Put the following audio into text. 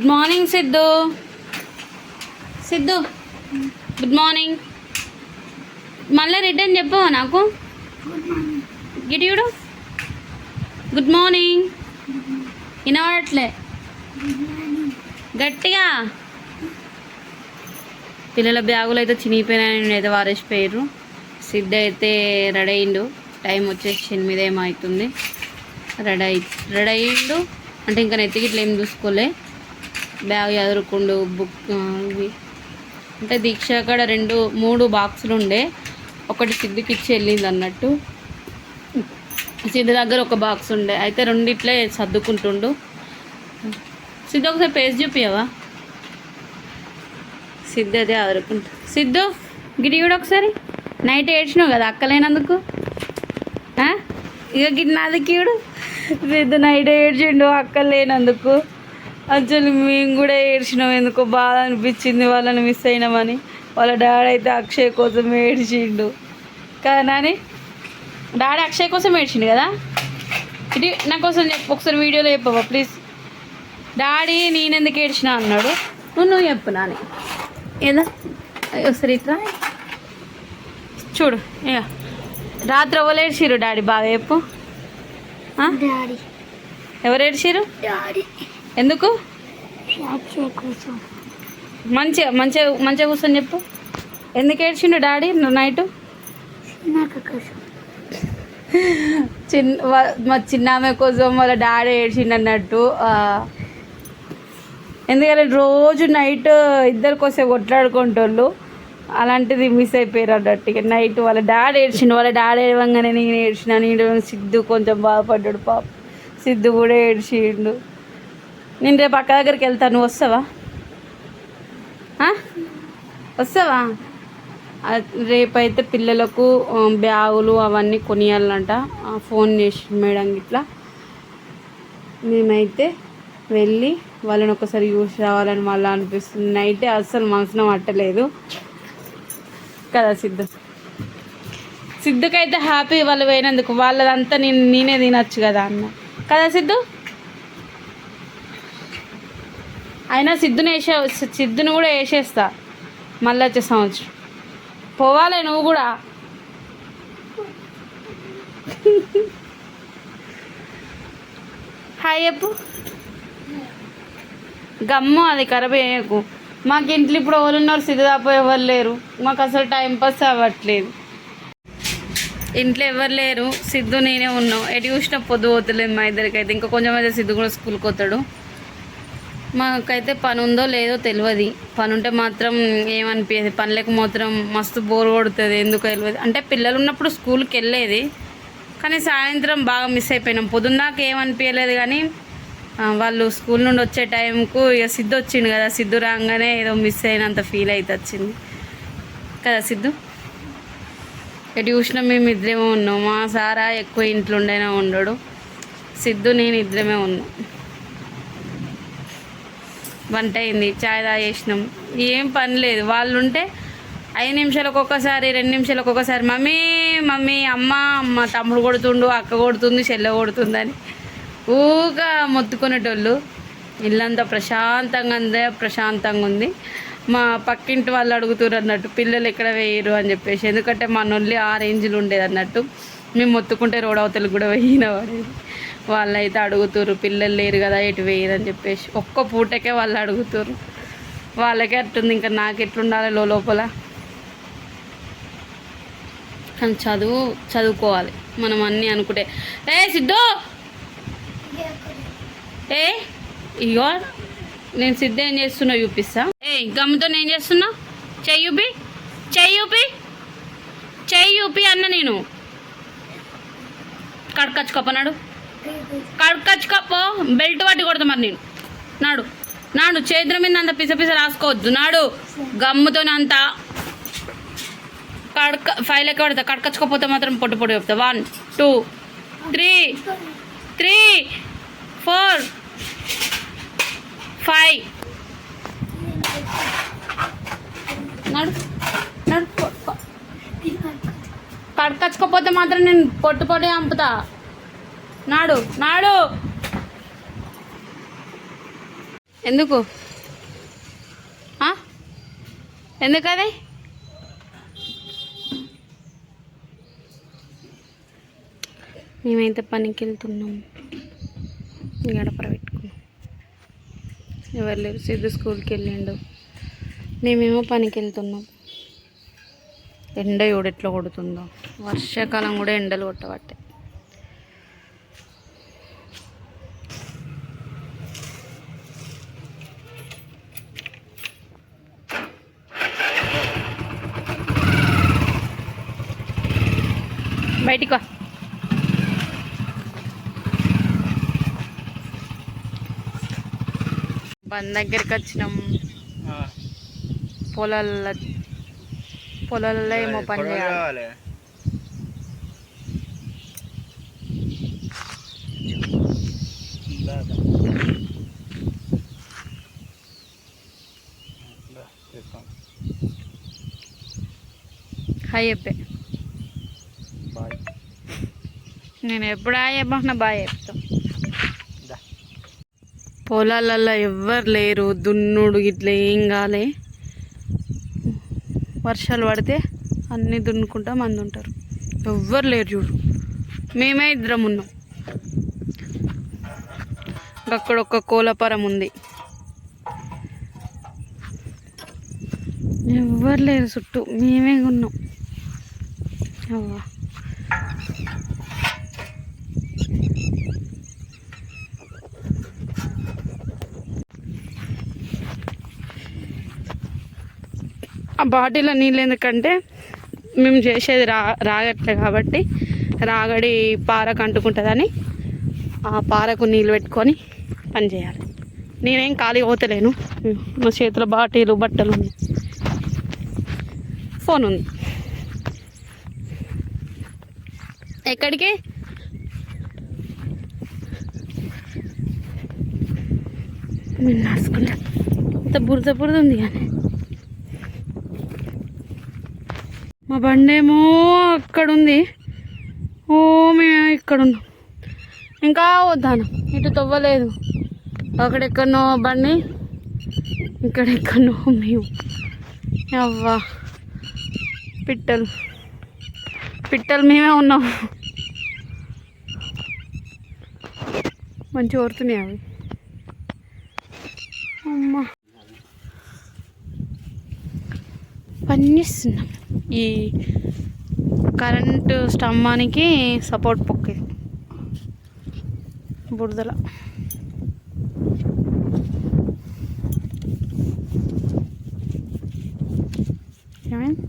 Good morning Siddhu Siddhu good morning మళ్ళీ return చెప్పవా నాకు? గిడియుడు గుడ్ మార్నింగ్ వినవడట్లే గట్టిగా. పిల్లల బ్యాగులు అయితే చినిగిపోయినాయి అయితే వారేసిపోయారు సిద్ధ అయితే రెడీ అయిండు. టైం వచ్చేసి ఎనిమిది ఏమవుతుంది? అవుతుంది రెడీ రెడీ అయిండు. అంటే ఇంకా నెత్తికి ఇట్లా ఏం చూసుకోలే. బ్యాగ్ ఎదురుకుండు బుక్ ఇవి. అంటే దీక్ష కాడ రెండు మూడు బాక్సులు ఉండే. ఒకటి సిద్ధుకి ఇచ్చి వెళ్ళింది అన్నట్టు. సిద్ధు దగ్గర ఒక బాక్స్ ఉండే. అయితే రెండిట్లే సర్దుకుంటుండు. సిద్ధు ఒకసారి పేజ్ చూపియవా సిద్ధు అదే ఆదురుకుంటా. సిద్ధు గిడి కూడా ఒకసారి. నైట్ ఏడ్చినావు కదా అక్కలేనందుకు ఇక గిడి నాది సిద్ధు నైట్ ఏడ్చిండు అక్కలేనందుకు అసలు మేము కూడా ఏడ్చినాం. ఎందుకో బాధ అనిపించింది వాళ్ళని మిస్ అయినామని. వాళ్ళ డాడీ అయితే అక్షయ్ కోసం ఏడ్చిండు. కదా నాని? డాడీ అక్షయ్ కోసం ఏడ్చిండు కదా? ఇది నా కోసం చెప్పు ఒకసారి వీడియోలో చెప్పవా ప్లీజ్ డాడీ నేను ఎందుకు ఏడ్చినా అన్నాడు. నువ్వు నువ్వు చెప్పు నాని. ఏదా? ఒకసారి ఇట్లా చూడు ఇక రాత్రి ఎవరు ఏడ్చిరు డాడీ? బాగా చెప్పు. ఎవరు ఏడ్చిరు డాడీ. ఎందుకు? మంచిగా మంచిగా మంచిగా కూర్చొని చెప్పు. ఎందుకు ఏడ్చిండు డాడీ నైట్? చిన్న మా చిన్నామె కోసం వాళ్ళ డాడీ ఏడ్చిండు అన్నట్టు ఎందుకంటే రోజు నైట్ ఇద్దరి కోసం కొట్లాడుకుంటోళ్ళు అలాంటిది మిస్ అయిపోయారు అన్నట్టు. ఇక నైట్ వాళ్ళ డాడీ ఏడ్చిండు వాళ్ళ డాడీ ఏడవంగానే నేను ఏడ్చిన నేను సిద్ధు కొంచెం బాధపడ్డాడు పాప. సిద్ధు కూడా ఏడ్చిండు. నేను రేపు అక్క దగ్గరికి వెళ్తాను నువ్వు వస్తావా? వస్తావా? రేపైతే పిల్లలకు బ్యాగులు అవన్నీ కొనియాలంట. ఫోన్ చేసి మేడం ఇట్లా మేమైతే వెళ్ళి వాళ్ళని ఒకసారి చూసి రావాలని మళ్ళీ అనిపిస్తుంది. నైట్ అస్సలు మనసున పట్టలేదు. కదా సిద్ధు? సిద్ధుకైతే హ్యాపీ వాళ్ళు పోయినందుకు. వాళ్ళదంతా నేను నేనే తినచ్చు కదా అన్న. కదా సిద్ధు? అయినా సిద్ధుని వేసే సిద్ధుని కూడా వేసేస్తా. మళ్ళీ వచ్చే సంవత్సరం. పోవాలే నువ్వు కూడా. హాయ్ చెప్పు. గమ్ము అది ఖరాబ్ మాకు ఇంట్లో ఇప్పుడు ఎవరున్నారు సిద్ధ ఎవరు లేరు. మాకు అసలు టైం పాస్ అవ్వట్లేదు. ఇంట్లో ఎవరు లేరు సిద్ధు నేనే ఉన్నాం. ఎటు చూసినా పొద్దు పోతలేదు మా ఇద్దరికైతే. ఇంకా కొంచెం అయితే సిద్ధు కూడా స్కూల్కి పోతాడు. మాకైతే పని ఉందో లేదో తెలియదు పని ఉంటే మాత్రం పని పనులకు మాత్రం మస్తు బోర్ కొడుతుంది. ఎందుకు తెలియదు అంటే పిల్లలు ఉన్నప్పుడు స్కూల్కి వెళ్ళేది కానీ సాయంత్రం బాగా మిస్ అయిపోయినాం. పొద్దున్నాక ఏమనిపించలేదు కానీ వాళ్ళు స్కూల్ నుండి వచ్చే టైంకు ఇక సిద్ధు వచ్చిండు కదా. సిద్ధు రాగానే ఏదో మిస్ అయినంత ఫీల్ అయితే వచ్చింది. కదా సిద్ధు? ఇటు ట్యూషన్ మేము ఇద్దరేమో ఉన్నాం. మా సారా ఎక్కువ ఇంట్లో ఉండేనే ఉండడు. సిద్ధు నేను ఇద్దరమే ఉన్నాం. వంట అయింది చాయ్ తాగేసినాం. ఏం పని లేదు. వాళ్ళు ఉంటే ఐదు నిమిషాలకు ఒక్కొక్కసారి రెండు నిమిషాలకు ఒక్కొక్కసారి మమ్మీ మమ్మీ అమ్మ మా తమ్ముడు కొడుతుండు అక్క కొడుతుంది చెల్లె కొడుతుందని. ఊగా మొత్తుకునేటోళ్ళు. ఇల్లంతా ప్రశాంతంగా అందే ప్రశాంతంగా ఉంది. మా పక్కింటి వాళ్ళు అడుగుతున్నారు అన్నట్టు పిల్లలు ఎక్కడ వేయరు? అని చెప్పేసి. ఎందుకంటే మా నొల్లి ఆ రేంజ్లు ఉండేది అన్నట్టు మేము మొత్తుకుంటే రోడ్ అవతలకు కూడా పోయిన పడేది వాళ్ళైతే అడుగుతారు పిల్లలు లేరు కదా ఎటు వేయరని చెప్పేసి. ఒక్క పూటకే వాళ్ళు అడుగుతారు వాళ్ళకే అట్టుంది ఇంకా నాకు ఎట్లుండాలి లో లోపల? కానీ చదువు చదువుకోవాలి. మనం అన్నీ అనుకుంటే ఏ సిద్ధు! ఏ? ఇగో నేను సిద్ధ ఏం చేస్తున్నా చూపిస్తా. ఏ గమ్ముతో నేను చేస్తున్నా? చెయ్యూపి చెయ్యూపి చెయ్యూపి చూపి అన్న నేను. కడకచ్చుకోపన్నాడు కడకచ్చుకోపో బెల్ట్ పట్టి కొడతా మరి నేను. నాడు. నాడు చేతుల మీద అంత పిస పిస రాసుకోవద్దు. నాడు గమ్ముతోనంత అంత కడక ఫైవ్ లెక్క పడతా. కడకచ్చుకోపోతే మాత్రం పొట్టు పొట్టు చెప్తా. One two three three four five నడు. నడు. పడకచ్చుకోపోతే మాత్రం నేను పొట్టు పొట్టు చంపుతా నాడు నాడు. ఎందుకు? ఎందుకది? మేమైతే పనికి వెళ్తున్నాం గడపర పెట్టుకున్నాం ఎవరు లేరు సిద్ధు స్కూల్కి వెళ్ళిండు. మేమేమో పనికి వెళ్తున్నాం ఎండ ఎట్లా కొడుతుందో. వర్షాకాలం కూడా ఎండలు కొట్టబట్టే. బయటికి వా. బంద్ దగ్గరికి వచ్చినాం. పొలాల పొలాల్లో ఏమో పని చేయాలి. హాయ్ చెప్పే. నేను ఎప్పుడు హాయ్ చెప్పినా బాయ్ చెప్తా. పొలాలల్లో ఎవ్వరు లేరు దున్నుడు ఇట్లా ఏం కాలే. వర్షాలు పడితే అన్నీ దున్నుకుంటా మంది ఉంటారు. ఎవ్వరు లేరు చూడు. మేమే ఇద్దరం ఉన్నాం. అక్కడ ఒక కోలపరం ఉంది. ఎవ్వరు లేరు చుట్టూ. మేమే ఉన్నాం. అవ్వా. ఆ బాటిల్లో నీళ్ళు ఎందుకంటే మేము చేసేది రా రాగట్లే కాబట్టి రాగడి పారకు అంటుకుంటుందని ఆ పారకు నీళ్ళు పెట్టుకొని పని చేయాలి. నేనేం ఖాళీ పోతలేను. నా చేతిలో బాటిలు బట్టలు ఉన్నాయి. ఫోన్ ఉంది. ఎక్కడికి? నేను నడుచుకుంటా ఇంత బురద బురద ఉంది కానీ. మా బండి ఏమో అక్కడ ఉంది ఓ మేము ఇక్కడ ఉన్నాం ఇంకా వద్దాను ఇటు తవ్వలేదు. అక్కడెక్కడో బండి ఇక్కడెక్కడనో మేము. అవ్వా పిట్టలు. పిట్టలు మేమే ఉన్నాం. మంచిగా ఓరుతున్నాయి అవి. అమ్మా. పనిచేస్తున్నాం ఈ కరెంటు స్తంభానికి సపోర్ట్ పొక్కి. బురదల. ఏమైంది?